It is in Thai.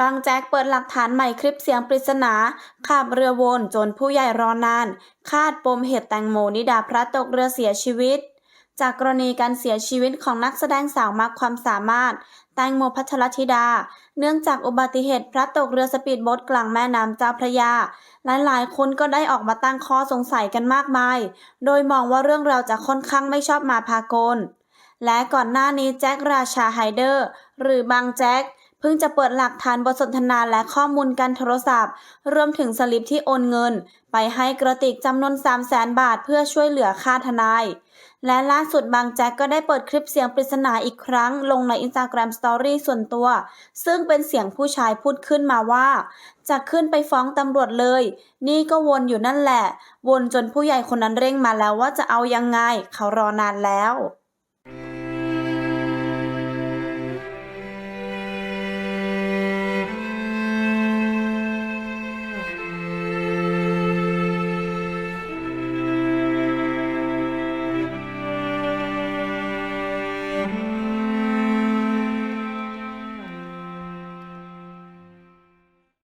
บางแจ็คเปิดหลักฐานใหม่คลิปเสียงปริศนาขับเรือวนจนผู้ใหญ่รอนาน คาดปมเหตุแตงโมนิดาพระตกเรือเสียชีวิต จากกรณีการเสียชีวิตของนักแสดงสาวมากความสามารถ แตงโมพัทรธิดา เนื่องจากอุบัติเหตุพลัดตกเรือสปีดโบ๊ทกลางแม่น้ำเจ้าพระยา หลายๆ คนก็ได้ออกมาตั้งข้อสงสัยกันมากมาย โดยมองว่าเรื่องราวจะค่อนข้างไม่ชอบมาพากลและก่อนหน้านี้แจ็คราชาไฮเดอร์ หรือบางแจ็ค พิ่งจะเปิดหลักฐานบทสนทนาและข้อมูลการโทรศัพท์ รวมถึงสลิปที่โอนเงิน ไปให้กระติกจำนวน 3 0 0แสนบาทเพื่อช่วยเหลือค่าทนาย และล่าสุดบางแจ็คก็ได้เปิดคลิปเสียงปริศนาอีกครั้ง ลงใน Instagram Story ส่วนตัว ซึ่งเป็นเสียงผู้ชายพูดขึ้นมาว่า จะขึ้นไปฟ้องตำรวจเลย นี่ก็วนอยู่นั่นแหละ วนจนผู้ใหญ่คนนั้นเร่งมาแล้วว่าจะเอายังไง เขารอนานแล้ว